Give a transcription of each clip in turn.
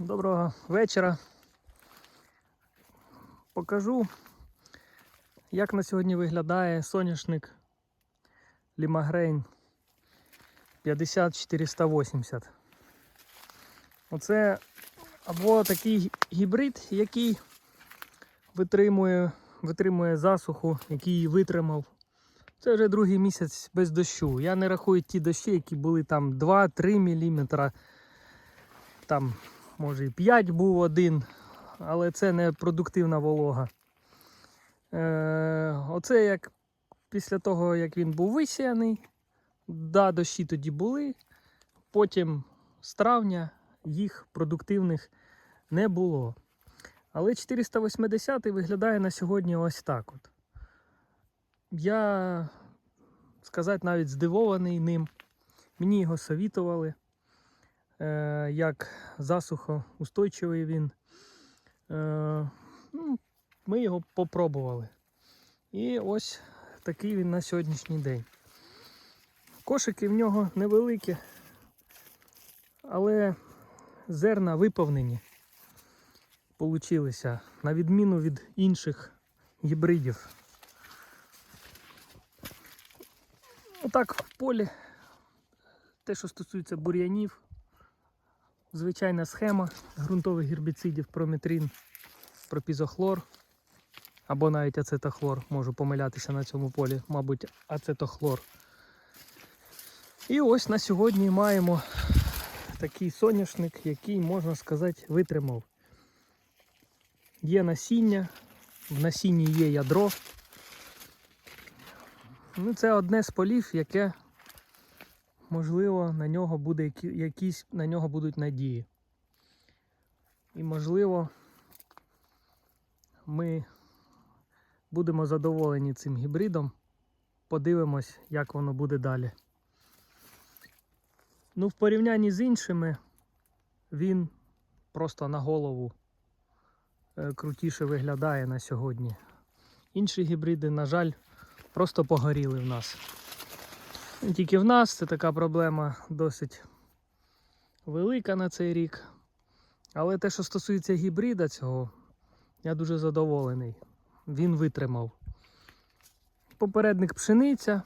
Доброго вечора. Покажу, як на сьогодні виглядає соняшник Лімагрейн 50480. Оце або такий гібрид, який витримує, витримує засуху, який витримав. Це вже другий місяць без дощу. Я не рахую ті дощі, які були там 2-3 мм. Там, може, і 5 був один, але це не продуктивна волога. Е, оце як після того, як він був висіяний, да, дощі тоді були. Потім з травня їх продуктивних не було. Але 480 виглядає на сьогодні ось так. от. Я сказати навіть здивований ним. Мені його совітували, як засухоустойчивий він. Е, ну, ми його попробували. І ось такий він на сьогоднішній день. Кошики в нього невеликі, але зерна виповнені получилися, на відміну від інших гібридів. Отак в полі, те, що стосується бур'янів, звичайна схема ґрунтових гербіцидів прометрин, пропізохлор або навіть ацетохлор, можу помилятися на цьому полі, мабуть, ацетохлор. І ось на сьогодні маємо такий соняшник, який, можна сказати, витримав. Є насіння, в насінні є ядро. Ну, це одне з полів, яке, можливо, на нього буде якісь на нього будуть надії. І можливо, ми будемо задоволені цим гібридом. Подивимось, як воно буде далі. Ну, в порівнянні з іншими, він просто на голову е, крутіше виглядає на сьогодні. Інші гібриди, на жаль, просто погоріли в нас. Не тільки в нас, це така проблема досить велика на цей рік. Але те, що стосується гібрида цього, я дуже задоволений. Він витримав. Попередник пшениця,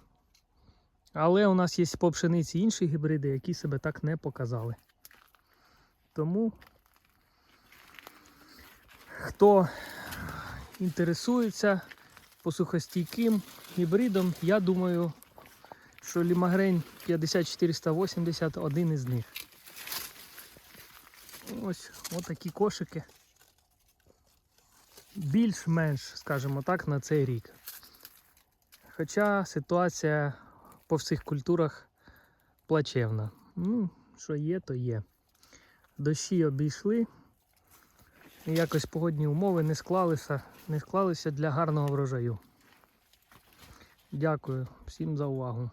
але у нас є по пшениці інші гібриди, які себе так не показали. Тому, хто інтересується посухостійким гібридом, я думаю, що Лімагрень 50480 один із них. Ось отакі кошики. Більш-менш, скажімо так, на цей рік. Хоча ситуація по всіх культурах плачевна. Ну, що є, то є. Дощі обійшли. І якось погодні умови не склалися, не склалися для гарного врожаю. Дякую всім за увагу.